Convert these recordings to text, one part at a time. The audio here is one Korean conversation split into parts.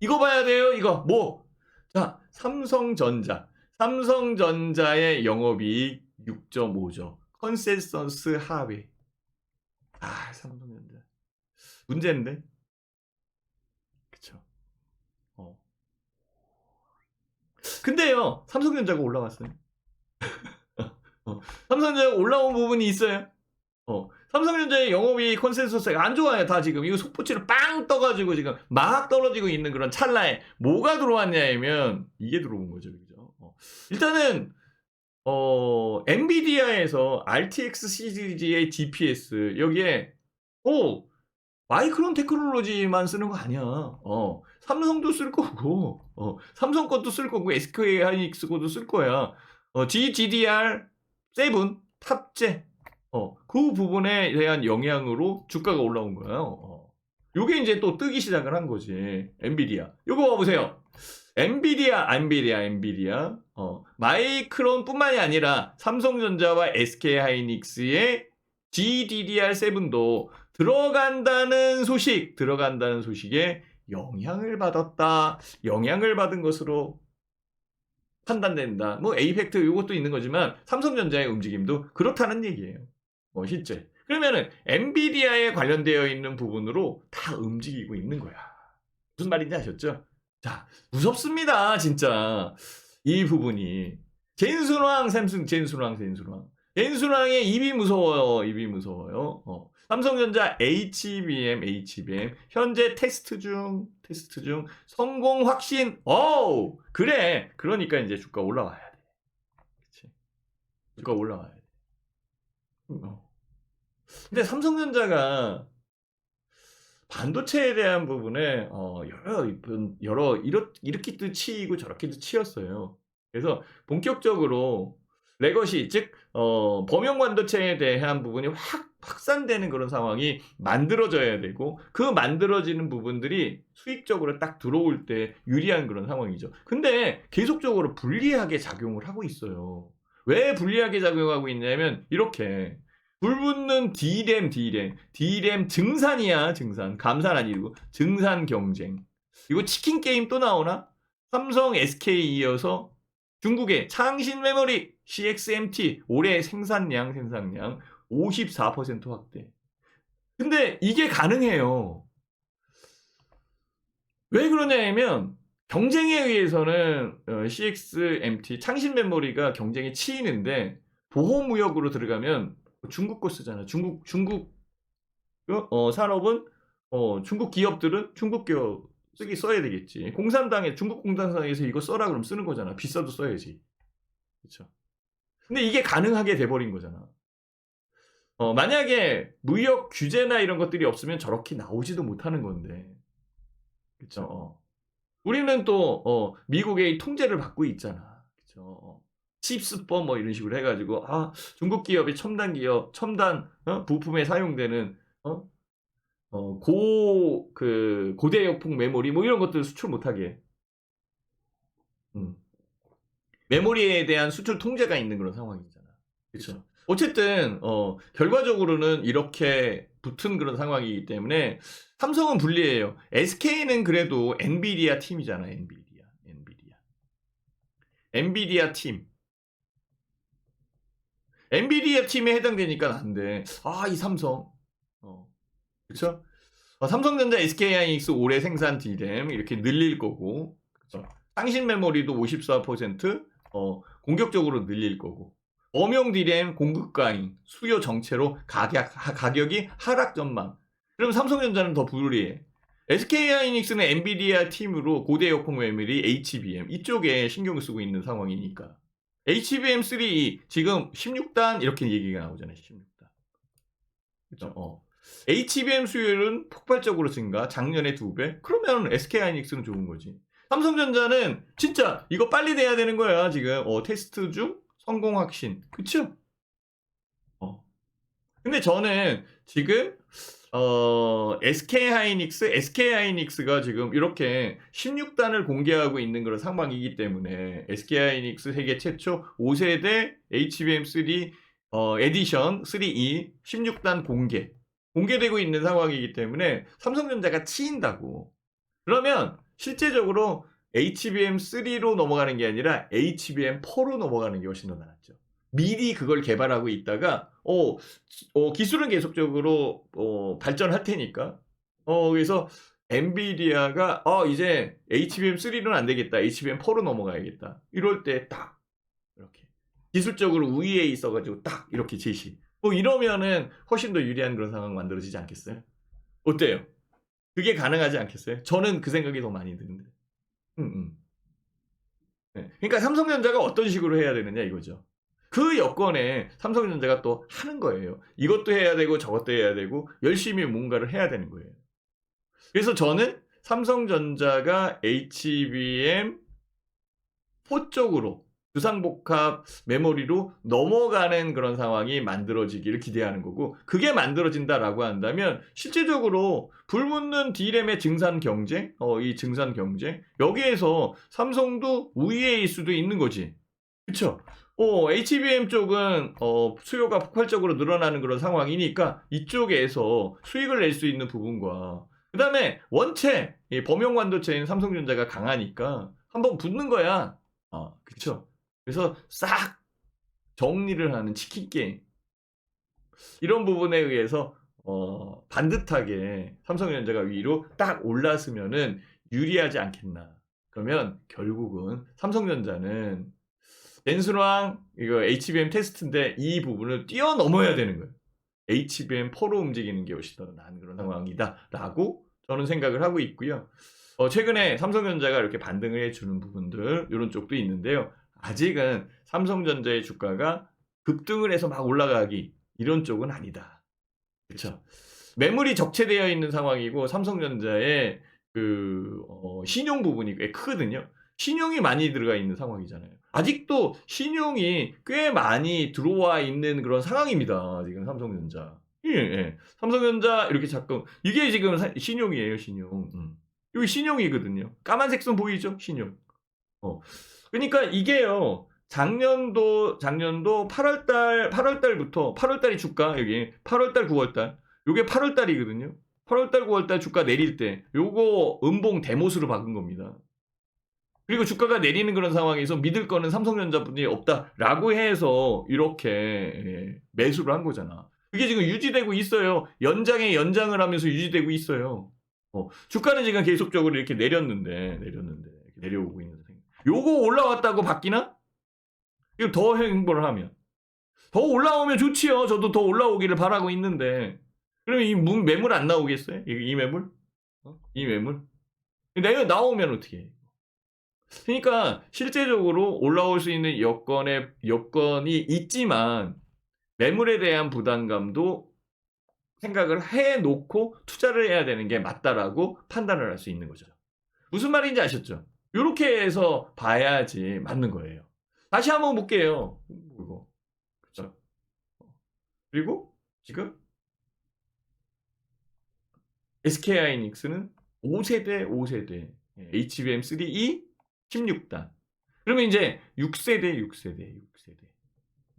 이거 봐야 돼요. 이거 뭐? 자, 삼성전자. 삼성전자의 영업이익 6.5조. 컨센서스 하위. 아, 삼성전자. 문제인데. 그쵸. 어. 근데요, 삼성전자가 올라왔어요. 어, 삼성전자가 올라온 부분이 있어요. 어, 삼성전자의 영업이익 컨센서스가 안 좋아요, 다 지금. 이거 속보치를 빵 떠가지고 지금 막 떨어지고 있는 그런 찰나에 뭐가 들어왔냐면 이게 들어온 거죠, 그죠? 어. 일단은 어, 엔비디아에서 RTX 시리즈의 GPS 여기에 어, 마이크론 테크놀로지만 쓰는 거 아니야. 어, 삼성도 쓸 거고, 어, 삼성 것도 쓸 거고, SK 하이닉스 것도 쓸 거야. 어, GDDR7 탑재. 어, 그 부분에 대한 영향으로 주가가 올라온 거예요. 어. 요게 이제 또 뜨기 시작을 한 거지. 엔비디아. 요거 봐보세요. 엔비디아, 엔비디아, 엔비디아. 어, 마이크론뿐만이 아니라 삼성전자와 SK 하이닉스의 GDDR7도 들어간다는 소식, 들어간다는 소식에 영향을 받았다. 영향을 받은 것으로 판단된다. 뭐 에이펙트 이것도 있는 거지만 삼성전자의 움직임도 그렇다는 얘기예요. 뭐 실제. 그러면은 엔비디아에 관련되어 있는 부분으로 다 움직이고 있는 거야. 무슨 말인지 아셨죠? 자, 무섭습니다, 진짜. 이 부분이. 젠순왕, 샘승, 젠순왕, 젠순왕. 젠순왕의 입이 무서워요, 입이 무서워요. 어. 삼성전자 HBM, HBM. 현재 테스트 중, 테스트 중. 성공 확신. 어우, 그래. 그러니까 이제 주가 올라와야 돼. 그치. 주가 올라와야 돼. 어. 근데 삼성전자가 반도체에 대한 부분에 어, 여러 이쁜- 여러 이렇 이렇게도 치이고 저렇게도 치였어요. 그래서 본격적으로 레거시 즉 어, 범용 반도체에 대한 부분이 확 확산되는 그런 상황이 만들어져야 되고 그 만들어지는 부분들이 수익적으로 딱 들어올 때 유리한 그런 상황이죠. 근데 계속적으로 불리하게 작용을 하고 있어요. 왜 불리하게 작용하고 있냐면 이렇게 불붙는 D램, D램, D램 증산이야, 증산. 감산 아니고 증산 경쟁. 이거 치킨 게임 또 나오나? 삼성, SK 이어서 중국의 창신 메모리 CXMT 올해 생산량, 생산량 54% 확대. 근데 이게 가능해요. 왜 그러냐면 경쟁에 의해서는 어, CXMT 창신 메모리가 경쟁에 치이는데 보호무역으로 들어가면 중국 거 쓰잖아. 중국 중국 어, 산업은 어, 중국 기업들은 중국 기업 쓰기 써야 되겠지. 공산당에 중국 공산당에서 이거 써라 그럼 쓰는 거잖아. 비싸도 써야지. 그렇죠. 근데 이게 가능하게 돼버린 거잖아. 어, 만약에 무역 규제나 이런 것들이 없으면 저렇게 나오지도 못하는 건데. 그렇죠. 어. 우리는 또 어, 미국의 이 통제를 받고 있잖아. 그렇죠. 어. 칩스법 뭐 이런 식으로 해가지고 아 중국 기업이 첨단 기업 첨단 어? 부품에 사용되는 어? 어, 고, 그, 고대역폭 메모리, 뭐 이런 것들 수출 못하게. 음. 메모리에 대한 수출 통제가 있는 그런 상황이잖아. 그렇죠. 어쨌든, 어, 결과적으로는 이렇게 붙은 그런 상황이기 때문에 삼성은 불리해요. SK는 그래도 엔비디아 팀이잖아, 엔비디아. 엔비디아. 엔비디아 팀. 엔비디아 팀에 해당되니까 안 돼. 아, 이 삼성. 어. 그쵸? 어, 삼성전자 SK 하이닉스 올해 생산 D램 이렇게 늘릴 거고, 그쵸? 상신 메모리도 54% 어, 공격적으로 늘릴 거고, 엄용 D램 공급 가인 수요 정체로 가격 하- 가격이 하락 전망. 그럼 삼성전자는 더 불리해. SK 하이닉스는 엔비디아 팀으로 고대 역폭 메모리 HBM 이쪽에 신경을 쓰고 있는 상황이니까. HBM3 지금 16단 이렇게 얘기가 나오잖아요. 16단. 그죠? 어. HBM 수요율은 폭발적으로 증가. 작년에 두 배. 그러면 SK 하이닉스는 좋은 거지. 삼성전자는 진짜 이거 빨리 돼야 되는 거야, 지금. 어, 테스트 중 성공 확신. 그쵸? 어. 근데 저는 지금 어, SK 하이닉스, SK 하이닉스가 지금 이렇게 16단을 공개하고 있는 그런 상황이기 때문에 SK 하이닉스 세계 최초 5세대 HBM3 어, 에디션 3E 16단 공개 공개되고 있는 상황이기 때문에 삼성전자가 치인다고. 그러면 실제적으로 HBM3로 넘어가는 게 아니라 HBM4로 넘어가는 게 훨씬 더 나았죠. 미리 그걸 개발하고 있다가 어, 어, 기술은 계속적으로 어, 발전할 테니까 어, 그래서 엔비디아가 어, 이제 HBM3는 안 되겠다. HBM4로 넘어가야겠다. 이럴 때 딱 이렇게 기술적으로 우위에 있어가지고 딱 이렇게 제시. 뭐 이러면은 훨씬 더 유리한 그런 상황 만들어지지 않겠어요? 어때요? 그게 가능하지 않겠어요? 저는 그 생각이 더 많이 드는데. 음, 음. 네. 그러니까 삼성전자가 어떤 식으로 해야 되느냐 이거죠. 그 여건에 삼성전자가 또 하는 거예요. 이것도 해야 되고 저것도 해야 되고 열심히 뭔가를 해야 되는 거예요. 그래서 저는 삼성전자가 HBM 4 쪽으로 주상복합 메모리로 넘어가는 그런 상황이 만들어지기를 기대하는 거고 그게 만들어진다라고 한다면 실제적으로 불붙는 D램의 증산 경쟁, 어, 이 증산 경쟁 여기에서 삼성도 우위에 있을 수도 있는 거지. 그렇죠? 어, HBM 쪽은 어, 수요가 폭발적으로 늘어나는 그런 상황이니까 이쪽에서 수익을 낼 수 있는 부분과 그 다음에 원체 이 범용 반도체인 삼성전자가 강하니까 한번 붙는 거야. 어, 그쵸? 그래서 싹 정리를 하는 치킨 게임. 이런 부분에 의해서 어, 반듯하게 삼성전자가 위로 딱 올랐으면은 유리하지 않겠나. 그러면 결국은 삼성전자는 댄스랑 이거 HBM 테스트인데 이 부분을 뛰어넘어야 되는 거예요. HBM4로 움직이는 게 훨씬 더 나은 그런 상황이다라고 저는 생각을 하고 있고요. 어, 최근에 삼성전자가 이렇게 반등을 해주는 부분들 이런 쪽도 있는데요. 아직은 삼성전자의 주가가 급등을 해서 막 올라가기 이런 쪽은 아니다. 그렇죠. 매물이 적체되어 있는 상황이고 삼성전자의 그 어, 신용 부분이 꽤 크거든요. 신용이 많이 들어가 있는 상황이잖아요. 아직도 신용이 꽤 많이 들어와 있는 그런 상황입니다. 지금 삼성전자. 예, 예. 삼성전자 이렇게 자꾸 이게 지금 사- 신용이에요, 신용. 음. 여기 신용이거든요. 까만색 선 보이죠? 신용. 어. 그러니까 이게요. 작년도 작년도 8월 달 8월 달부터 8월 달이 주가 여기 8월 달 9월 달. 요게 8월 달이거든요. 8월 달 9월 달 주가 내릴 때 요거 음봉 대못으로 박은 겁니다. 그리고 주가가 내리는 그런 상황에서 믿을 거는 삼성전자뿐이 없다라고 해서 이렇게 예, 매수를 한 거잖아. 그게 지금 유지되고 있어요. 연장에 연장을 하면서 유지되고 있어요. 어, 주가는 지금 계속적으로 이렇게 내렸는데 내렸는데 내려오고 있는 상황. 요거 올라왔다고 바뀌나? 이거 더 행보를 하면 더 올라오면 좋지요. 저도 더 올라오기를 바라고 있는데 그러면 이 문- 매물 안 나오겠어요? 이, 이 매물? 어? 이 매물? 내가 나오면 어떻게 해? 그러니까 실제적으로 올라올 수 있는 여건의 여건이 있지만 매물에 대한 부담감도 생각을 해 놓고 투자를 해야 되는 게 맞다라고 판단을 할 수 있는 거죠. 무슨 말인지 아셨죠? 이렇게 해서 봐야지 맞는 거예요. 다시 한번 볼게요. 이거. 그죠? 그리고 지금 SK 하이닉스는 5세대 5세대 HBM3E 16단. 그러면 이제 6세대, 6세대, 6세대,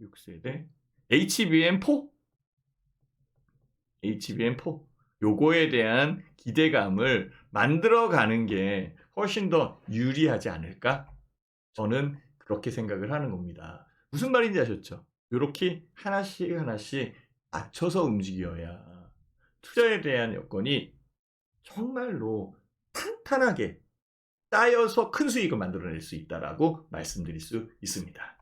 6세대, HBM4, HBM4. 요거에 대한 기대감을 만들어가는 게 훨씬 더 유리하지 않을까? 저는 그렇게 생각을 하는 겁니다. 무슨 말인지 아셨죠? 이렇게 하나씩 하나씩 맞춰서 움직여야 투자에 대한 여건이 정말로 탄탄하게 쌓여서 큰 수익을 만들어낼 수 있다라고 말씀드릴 수 있습니다.